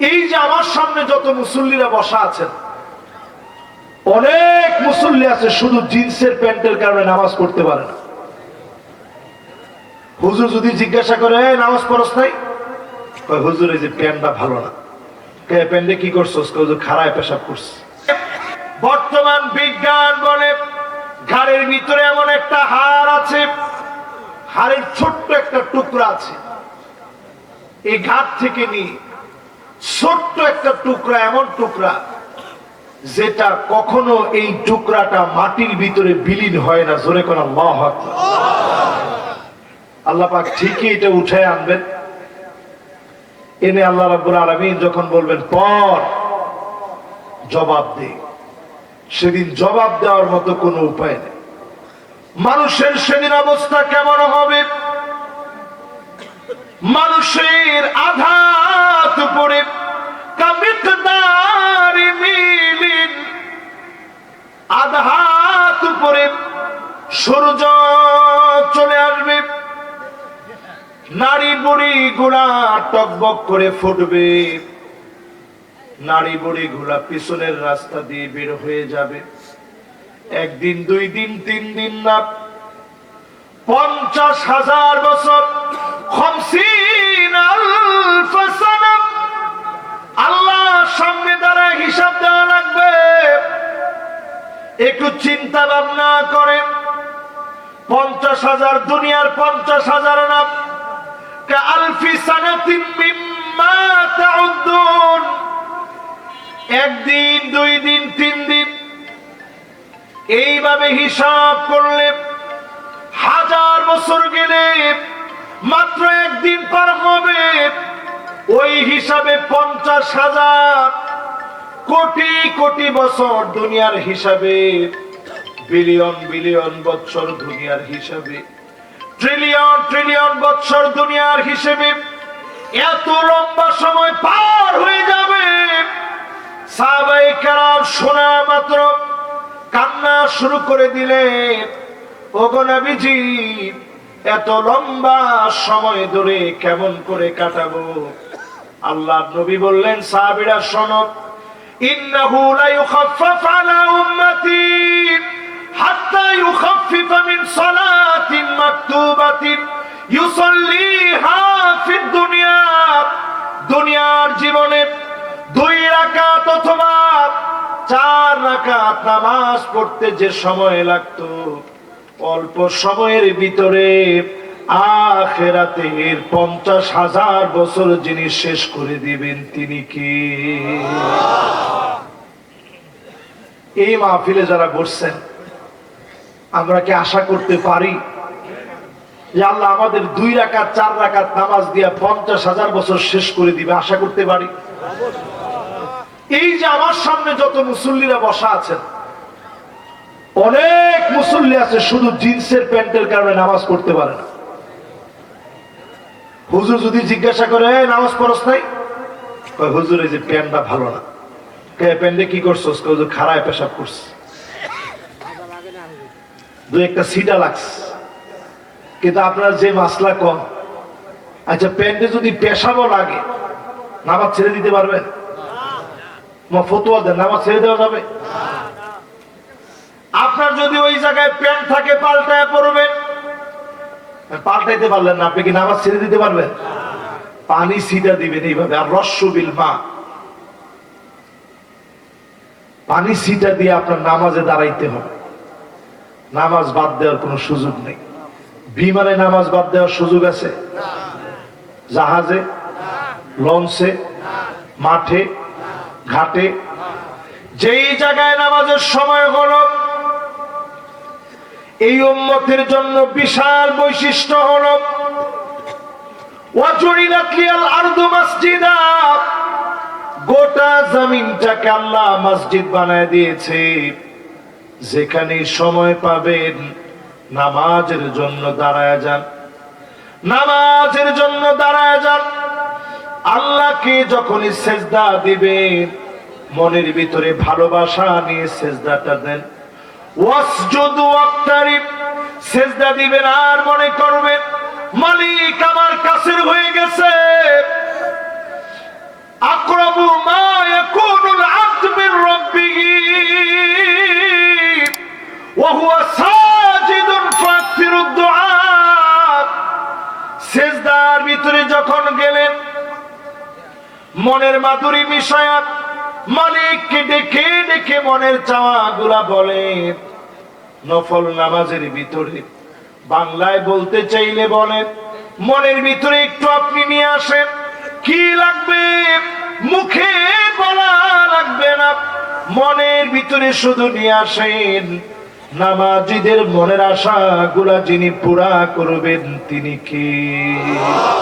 এই যে আমার সামনে যত মুসল্লিরা বসা আছেন অনেক মুসল্লি আছে শুধু জিন্সের প্যান্টের কারণে নামাজ পড়তে পারে না। হুজুর যদি জিজ্ঞাসা করে নামাজ পড়স নাই? হুজুর এই যে প্যান্টটা ভালো না। প্যান্টে কি করছস? কয়, হুজুর খারায় পেশাব করছে। বর্তমান বিজ্ঞান বলে ঘাড়ের ভিতরে এমন একটা হাড় আছে হাড়ের ছোট্ট একটা টুকরা আছে। এই ঘাট থেকে নিয়ে ছোট্ট একটা টুকরা, এমন টুকরা, যেটা কখনো এই টুকরাটা মাটির ভিতরে বিলীন হয় না। জোরে কোন আল্লাহ পাক ঠিকই এটা উঠে আনবেন। এনে আল্লাহ রাব্বুল আলামিন যখন বলবেন, পর জবাব দে। সেদিন জবাব দেওয়ার মতো কোনো উপায় নেই। মানুষের সেদিন অবস্থা কেমন হবে? মানুষের আঘাত মিলিন। আঘাত পড়ে সূর্য চলে আসবে। নারী বুড়ি গোড়া টকবক করে ফুটবে। নারী বুড়ি ঘোড়া পিছনের রাস্তা দিয়ে বের হয়ে যাবে। একদিন, দুই দিন, তিন দিন না, পঞ্চাশ হাজার বছর একটু চিন্তা ভাবনা করে। পঞ্চাশ হাজার দুনিয়ার পঞ্চাশ হাজার না আলফি সানাতিন মিম্মা তাউদ্দুন। একদিন, দুই দিন, তিন দিন। এইভাবে হিসাব করলে হাজার বছর গেলে মাত্র একদিন পার হবে। ওই হিসাবে পঞ্চাশ হাজার কোটি কোটি বছর দুনিয়ার হিসাবে, বিলিয়ন বিলিয়ন বছর দুনিয়ার হিসাবে, ট্রিলিয়ন ট্রিলিয়ন বছর দুনিয়ার হিসেবে, এত লম্বা সময় পার হয়ে যাবে। সাহাবাই কারাম শোনা মাত্র, কান্না শুরু করে দিলে, ওগো নবীজি, এত লম্বা সময় ধরে কেমন করে কাটাবো? আল্লাহ নবী বললেন, সাহাবীরা, শোনো লা ইউখাফফাফ আলা উম্মতি হাত্তা ইউখাফফিফ মিন সালাতিন মাকতুবাতিন ইউসাল্লিহা ফিদ দুনিয়া। দুনিয়ার জীবনে দুই রাকাত অথবা চার রাকাত নামাজ পড়তে যে সময় লাগতো, অল্প সময়ের ভিতরে আখেরাতে এর পঞ্চাশ হাজার বছর যিনি শেষ করে দিবেন তিনি কি? এই মাহফিলে যারা বসছেন, আমরা কি আশা করতে পারি যে আল্লাহ আমাদের দুই রাকাত, চার রাকাত নামাজ দিয়া পঞ্চাশ হাজার বছর শেষ করে দিবে? আশা করতে পারি? এই যে আমার সামনে যত মুসল্লিরা বসা আছেন, অনেক মুসল্লি আছে শুধু জিন্সের প্যান্টের কারণে নামাজ পড়তে পারে না। হুজুর যদি জিজ্ঞাসা করে নামাজ পড়স নাই? হুজুর, এই যে প্যান্টটা ভালো না। কে করছস? খারায় পেশাব করছে। দু একটা সিটা কিন্তু আপনার যে মাসলা কম। আচ্ছা প্যান্টে যদি পেশাবও লাগে, নামাজ ছেড়ে দিতে পারবেন? ফতুয়া দেন, নামাজ ছেড়ে দেওয়া যাবে? আপনার যদি ওই জায়গায় প্যান্ট থাকে, পাল্টায় পড়বেন? পাল্টাইতে পারলেন না, আপনি কি নামাজ ছেড়ে দিতে পারবেন? পানি সিটা দিবেন এইভাবে, আর রস্য বিল মা। পানি সিটা দিয়ে আপনার নামাজে দাঁড়াইতে হবে। নামাজ বাদ দেওয়ার কোনো সুযোগ নেই। বিমানে নামাজ বাদ দেওয়ার সুযোগ আছে? জাহাজে? লঞ্চে? মাঠে? ঘাটে? যেই জায়গায় নামাজের সময় হলো এই উম্মতের জন্য বিশাল বৈশিষ্ট্য হলো ওয়াজুরিলাত লিয়াল আরদু মাসজিদা। গোটা জমিনটাকে আল্লাহ মসজিদ বানায় দিয়েছে। যেখানে সময় পাবেন, নামাজের জন্য দাঁড়ায় যান। নামাজের জন্য দাঁড়ায় যান। আল্লাহকে যখনই সেজদা দিবেন, মনের ভিতরে ভালোবাসা নিয়ে সেজদাটা দেন। সেজদা দিবেন আর মনে করবেন, মালিক আমার কাছের হয়ে গেছে। মনের মাধুরী মিশায়াত মালিককে ডেকে ডেকে মনের চাওয়া গুলা বলে। নফল নামাজের ভিতরে বাংলায় বলতে চাইলে বলে, মনের ভিতরে একটু আপনি নিয়ে আসেন। কি লাগবে? মুখে বলা লাগবে না। মনের ভিতরে শুধু নিয়ে আসেন। নামাজিদের মনের আশা গুলা যিনি পুরা করবেন, তিনি কে?